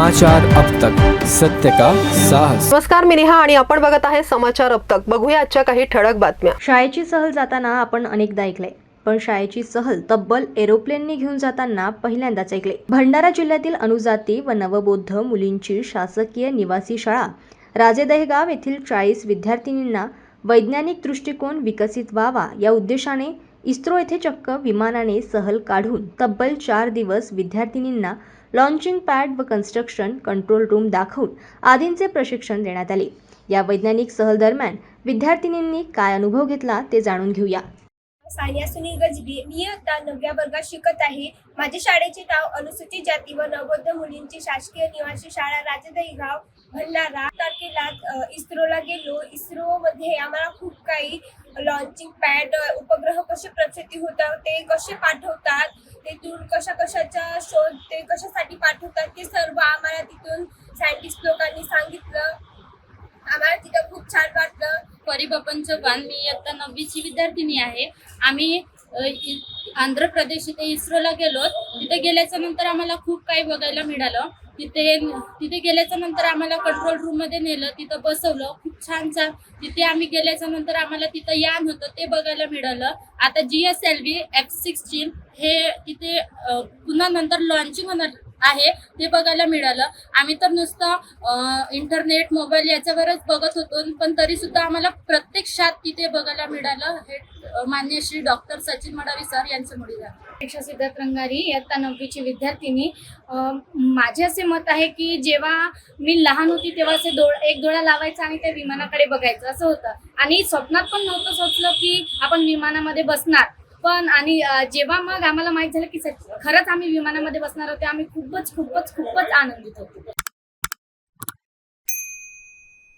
समाचार अब तक। सत्य का साहस। नमस्कार मी नेहा आणि आपण बघत आहे समाचार अब तक. बघूया आजच्या काही ठळक बातम्या. शाळेची सहल जाताना आपण अनेकदा ऐकलंय पण शाळेची सहल तब्बल एरोप्लेनने घेऊन जाताना पहिल्यांदाच ऐकले भंडारा जिल्ह्यातील अनुजाती व नवबौद्ध मुलींची शासकीय निवासी शाळा राजे दहेगाव येथील चाळीस विद्यार्थिनींना वैज्ञानिक दृष्टिकोन विकसित व्हावा या उद्देशाने इस्रो येथे चक्क विमानाने सहल काढून तब्बल चार दिवस विद्यार्थिनींना लॉन्चिंग पॅड व कन्स्ट्रक्शन कंट्रोल रूम दाखवून आदींचे प्रशिक्षण देण्यात आले. या वैज्ञानिक सहल दरम्यान विद्यार्थिनींनी काय अनुभव घेतला ते जाणून घेऊया. सानिया सुनील गजबी. मी आता नवव्या वर्गात शिकत आहे. माझ्या शाळेचे नाव अनुसूचित जाती व नवबौद्ध मुलींची शासकीय निवासी शाळा राजदहीगाव भंडारा. तारखेला इस्रोला गेलो. इस्रो मध्ये आम्हाला खूप काही लॉन्चिंग पॅड उपग्रह कसे प्रक्षेपित होतात ते कसे पाठवतात तिथून कशा कशाचा शोध ते कशासाठी पाठवतात ते सर्व आम्हाला तिथून सायंटिस्ट लोकांनी सांगितलं. आम्हाला तिथं खूप छान वाटलं. परी बांध. चव्हाण मी इयत्ता नववीची विद्यार्थिनी आहे. आम्ही आंध्र प्रदेश इथे इस्रोला गेलो. तिथे गेल्याच्यानंतर आम्हाला खूप काही बघायला मिळालं. तिथे तिथे गेल्याच्यानंतर आम्हाला कंट्रोल रूममध्ये नेलं तिथं बसवलं. खूप छान छान तिथे आम्ही गेल्याच्यानंतर आम्हाला तिथं यान होतं ते बघायला मिळालं. आता G S L V F sixteen हे तिथे पुन्हा नंतर लॉन्चिंग होणार आहे ते बघायला मिळालं. आम्ही तर नुसतं इंटरनेट मोबाईल याच्यावरच बघत होतो. पण तरी सुद्धा आम्हाला प्रत्यक्षात तिथे बघायला मिळालं. हे मान्य श्री डॉक्टर सचिन मडावी सर यांच्यामुळे झालं. परीक्षा सिद्धार्थ रंगारी इयत्ता नववीची विद्यार्थिनी. माझे असे मत आहे की जेव्हा मी लहान होती तेव्हा असे डोळ एक डोळा लावायचा आणि त्या विमानाकडे बघायचं असं होतं. आणि स्वप्नात पण नव्हतं सोचलं की आपण विमानामध्ये बसणार. पण आणि जेव्हा मग आम्हाला माहीत झालं की खरंच आम्ही विमानामध्ये बसणार होते आम्ही खूपच खूपच खूपच आनंदित होतो.